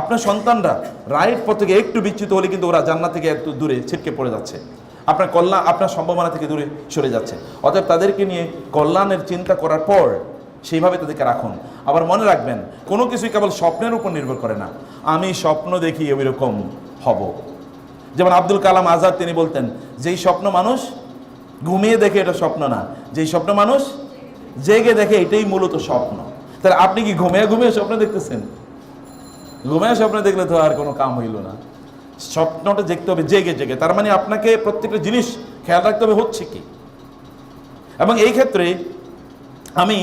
আপনার সন্তানরা রাইট পথ থেকে একটু বিচ্যুত হলে কিন্তু ওরা জান্নাত থেকে একটু দূরে ছিটকে পড়ে যাচ্ছে। আপনার কল্যাণ, আপনার সম্ভাবনা থেকে দূরে সরে যাচ্ছে। অতএব তাদেরকে নিয়ে কল্যাণের চিন্তা করার পর সেইভাবে তাদেরকে রাখুন। আবার মনে রাখবেন, কোনো কিছুই কেবল স্বপ্নের উপর নির্ভর করে না। আমি স্বপ্ন দেখি ওই রকম হব। যেমন আব্দুল কালাম আজাদ তিনি বলতেন, যেই স্বপ্ন মানুষ ঘুমিয়ে দেখে এটা স্বপ্ন না, যেই স্বপ্ন মানুষ জেগে দেখে এটাই মূলত স্বপ্ন। তাহলে আপনি কি ঘুমিয়ে ঘুমিয়ে স্বপ্ন দেখতেছেন? ঘুমিয়ে স্বপ্ন দেখলে তো আর কোনো কাম হইল না। স্বপ্নটা দেখতে হবে জেগে জেগে। তার মানে আপনাকে প্রত্যেকটা জিনিস খেয়াল রাখতে হবে হচ্ছে কি? এবং এই ক্ষেত্রে আমি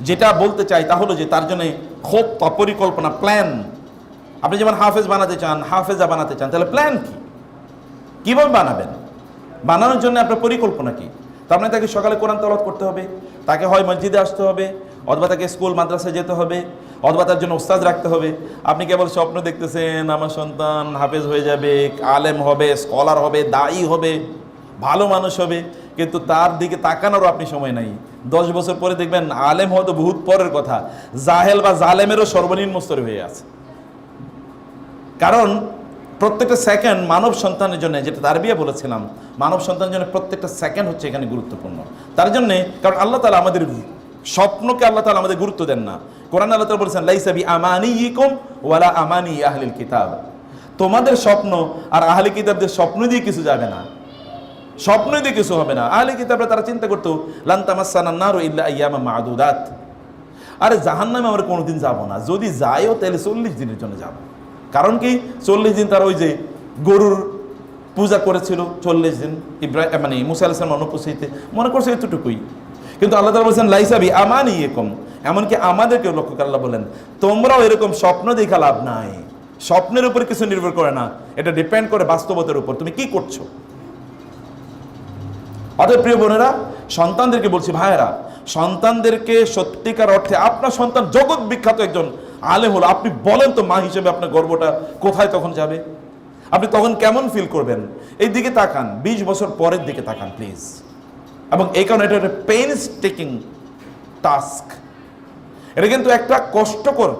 যেটা বলতে চাই তা হলো যে তার জন্য খুব পরিকল্পনা প্ল্যান আপনি যেমন হাফেজ বানাতে চান, হাফেজা বানাতে চান, তাহলে প্ল্যান কি? কীভাবে বানাবেন? বানানোর জন্য আপনার পরিকল্পনা কি? তার মানে তাকে সকালে কোরআন তলব করতে হবে, তাকে হয় মসজিদে আসতে হবে অথবা তাকে স্কুল মাদ্রাসায় যেতে হবে, অথবা তার জন্য ওস্তাদ রাখতে হবে। আপনি কেবল স্বপ্ন দেখতেছেন, আমার সন্তান হাফেজ হয়ে যাবে, আলেম হবে, স্কলার হবে, দায়ী হবে, ভালো মানুষ হবে, কিন্তু তার দিকে তাকানোরও আপনি সময় নাই। দশ বছর পরে দেখবেন আলেম হয়তো বহুত পরের কথা। জাহেল বা জালেমেরও সর্বনিম্ন স্তরে হয়ে আছে। কারণ প্রত্যেকটা সেকেন্ড মানব সন্তানের জন্য, যেটা তারবিয়া বলেছিলাম, মানব সন্তানের জন্য প্রত্যেকটা সেকেন্ড হচ্ছে এখানে গুরুত্বপূর্ণ। তার জন্যে, কারণ আল্লাহ তালা আমাদের স্বপ্নকে আল্লাহ তালা আমাদের গুরুত্ব দেন না। কোরআন আল্লাহ তালা বলেছেন লাইসাবি আমানি ইকুম ওয়ালা আমানি আহলিল কিতাব। তোমাদের স্বপ্ন আর আহলি কিতাবদের স্বপ্ন দিয়ে কিছু যাবে না। স্বপ্ন দিয়ে কিছু হবে না। আহলি কিতাবরা তারা চিন্তা করতো লান্তামাসান্নার ইল্লা ইয়ামা মাদুদাত। আরে জাহান্নামে আমরা কোনোদিন যাব না। যদি যাইও তাহলে চল্লিশ দিনের জন্য যাব। কারণ কি? চল্লিশ দিন তারা ওই যে গরুর পূজা করেছিল, চল্লিশ দিন। ইব্রাহিম মানে মুসা আলাইসলাম অনুপস্থিতিতে। মনে করছে এতটুকুই। কিন্তু আল্লাহ তালা বলছেন লাইসাবি আমানই এরকম এমনকি আমাদেরকে লক্ষ্য আল্লাহ বলেন, তোমরাও এরকম স্বপ্ন দেখা লাভ নাই। স্বপ্নের উপর কিছু নির্ভর করে না। এটা ডিপেন্ড করে বাস্তবতার উপর। তুমি কি করছ? অতএব প্রিয় বোনেরা, সন্তানদেরকে বলছি, ভাইয়েরা, সন্তানদেরকে সত্যিকার অর্থে আপনার সন্তান জগৎ বিখ্যাত একজন আলেম হলো। আপনি বলেন তো মা হিসেবে আপনার গর্বটা কোথায়, তখন যাবে? আপনি তখন কেমন ফিল করবেন? এই দিকে তাকান ২০ বছর পরের দিকে তাকান প্লিজ এবং এই কারণে এটা একটা পেইনস টেকিং টাস্ক এটা কিন্তু একটা কষ্টকর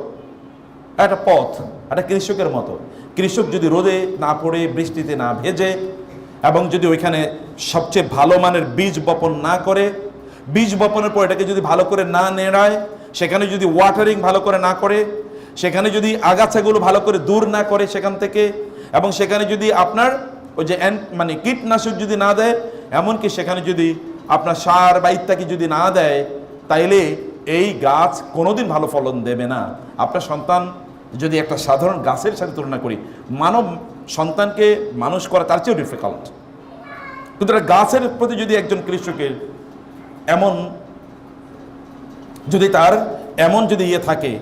একটা পথ, একটা কৃষকের মতো। কৃষক যদি রোদে না পড়ে, বৃষ্টিতে না ভেজে, এবং যদি ওইখানে সবচেয়ে ভালো মানের বীজ বপন না করে, বীজ বপনের পর এটাকে যদি ভালো করে না নেড়ায়, সেখানে যদি ওয়াটারিং ভালো করে না করে, সেখানে যদি আগাছাগুলো ভালো করে দূর না করে সেখান থেকে, এবং সেখানে যদি আপনার ওই যে মানে কীটনাশক যদি না দেয়, এমনকি সেখানে যদি আপনার সার বা ইত্যাদি যদি না দেয়, তাইলে এই গাছ কোনোদিন ভালো ফলন দেবে না। আপনার সন্তান যদি একটা সাধারণ গাছের সাথে তুলনা করি, মানব সন্তানকে মানুষ করা তার চেয়েও ডিফিকাল্ট কিন্তু গাছের প্রতি যদি একজন কৃষকের এমন যদি তার এমন যদি ইয়ে থাকে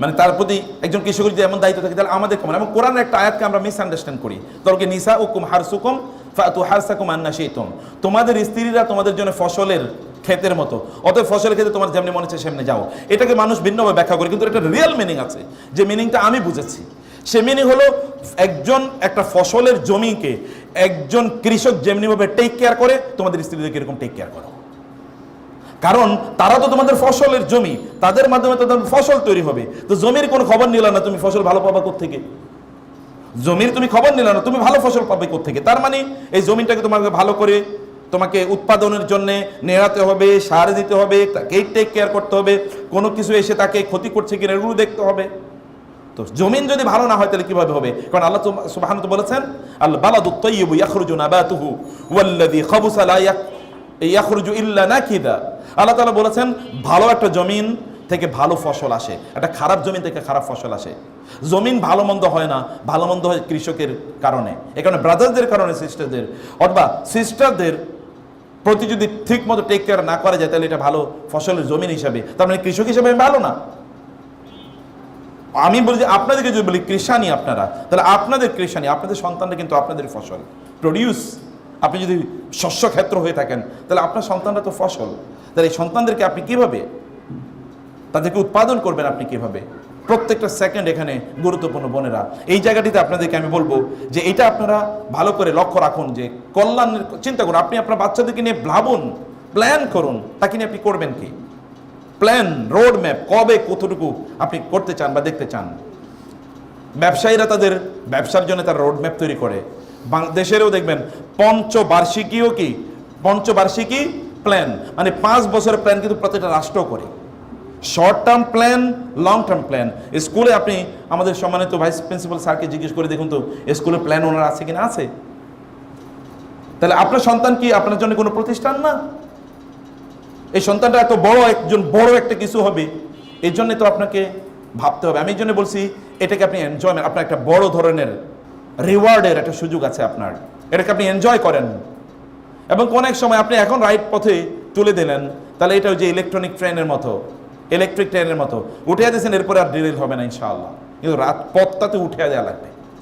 মানে তার প্রতি একজন কৃষকের যদি এমন দায়িত্ব থাকে, তাহলে আমাদের কেমন এবং কোরআনের একটা আয়াতকে আমরা মিসআন্ডারস্ট্যান্ড করি। তরকে নিসা উকুম হারসুকুম ফাতু হারসাকুম আন্না সেইতুম তোমাদের স্ত্রীরা তোমাদের জন্য ফসলের ক্ষেতের মতো। অতএব ফসলের ক্ষেত্রে তোমার যেমনি মনে হচ্ছে সেমনি যাও। এটাকে মানুষ ভিন্নভাবে ব্যাখ্যা করে, কিন্তু একটা রিয়েল মিনিং আছে। যে মিনিংটা আমি বুঝেছি। সে মিনিং হলো একজন একটা ফসলের জমিকে একজন কৃষক যেমনিভাবে টেক কেয়ার করে, তোমাদের স্ত্রীদেরকে এরকম টেক কেয়ার করো। কারণ তারা তো তোমাদের ফসলের জমি, তাদের মাধ্যমে তো ফসল তৈরি হবে। তো জমির কোনো খবর নিল না তুমি ফসল ভালো পাবা থেকে জমির তুমি খবর নিলে না, তুমি ভালো ফসল পাবে থেকে তার মানে এই জমিটাকে তোমাকে ভালো করে তোমাকে উৎপাদনের জন্য নেড়াতে হবে, সার দিতে হবে তাকেই টেক কেয়ার করতে হবে, কোনো কিছু এসে তাকে ক্ষতি করছে কিনা এগুলো দেখতে হবে। তো জমিন যদি ভালো না হয় তাহলে কীভাবে হবে? কারণ আল্লাহ সুবহানাহু তো বলেছেন আল বালাদু তাইয়িবু ইয়াখরুজু নাবাতুহু, ওয়াল্লাযী খাবুসা লা ইয়াখরুজু ইল্লা নাকিদা। আল্লাহ তাআলা বলেছেন, ভালো একটা জমিন থেকে ভালো ফসল আসে। একটা খারাপ জমিন থেকে খারাপ ফসল আসে। জমিন ভালো মন্দ হয় না, ভালো মন্দ হয় কৃষকের কারণে। এখানে ব্রাদারদের কারণে সিস্টারদের অথবা সিস্টারদের প্রতি যদি ঠিক মতো টেক কেয়ার না করা যায়, তাহলে এটা ভালো ফসলের জমিন হিসাবে। তার মানে কৃষক হিসাবে ভালো না। আমি বলি যে আপনাদেরকে যদি বলি কৃষানি আপনারা, তাহলে আপনাদের কৃষানি, আপনাদের সন্তানরা কিন্তু আপনাদের ফসল। প্রডিউস আপনি যদি শস্য ক্ষেত্র হয়ে থাকেন, তাহলে আপনার সন্তানরা তো ফসল। তাহলে এই সন্তানদেরকে আপনি কীভাবে, তাদেরকে উৎপাদন করবেন আপনি কীভাবে? প্রত্যেকটা সেকেন্ড এখানে গুরুত্বপূর্ণ বোনেরা, এই জায়গাটিতে আপনাদেরকে আমি বলব যে এটা আপনারা ভালো করে লক্ষ্য রাখুন যে কল্যাণের, চিন্তা করুন, আপনি আপনার বাচ্চাদেরকে নিয়ে ভাবুন প্ল্যান করুন, তাকে নিয়ে আপনি করবেন কি? প্ল্যান রোড ম্যাপ কবে কতটুকু আপনি করতে চান বা দেখতে চান। ব্যবসায়ীরা তাদের, ব্যবসার জন্য তার রোড ম্যাপ তৈরি করে। বাংলাদেশেরও দেখবেন, পঞ্চবার্ষিকীও কি? পঞ্চবার্ষিকী প্ল্যান মানে পাঁচ বছরের প্ল্যান কিন্তু প্রত্যেকটা রাষ্ট্র করে। Short term plan long term plan স্কুলে আপনি আমাদের সম্মানিত ভাইস প্রিন্সিপাল স্যারকে জিজ্ঞেস করে দেখুন তো স্কুলের প্ল্যান ওনার আছে কিনা? আছে। তাহলে আপনার সন্তান কি আপনার জন্য কোনো প্রতিষ্ঠান না? এই সন্তানটা এত বড় একজন, বড় একটা কিছু হবে। এই জন্য তো আপনাকে ভাবতে হবে। আমি এই জন্য বলছি, এটাকে আপনি এনজয়মেন্ট আপনার একটা বড় ধরনের রিওয়ার্ডের একটা সুযোগ আছে আপনার। এটাকে আপনি এনজয় করেন। এবং অনেক সময় আপনি এখন রাইট পথে তুলে দিলেন, তাহলে এটা ওই যে ইলেকট্রনিক ট্রেনের মতো ইলেকট্রিক ট্রেনের মতো। উঠে দিয়েছেন এরপরে আর ডিলিল হবে না, ইনশাআল্লাহ। কিন্তু রাত পথটাতে উঠে দেওয়া লাগবে।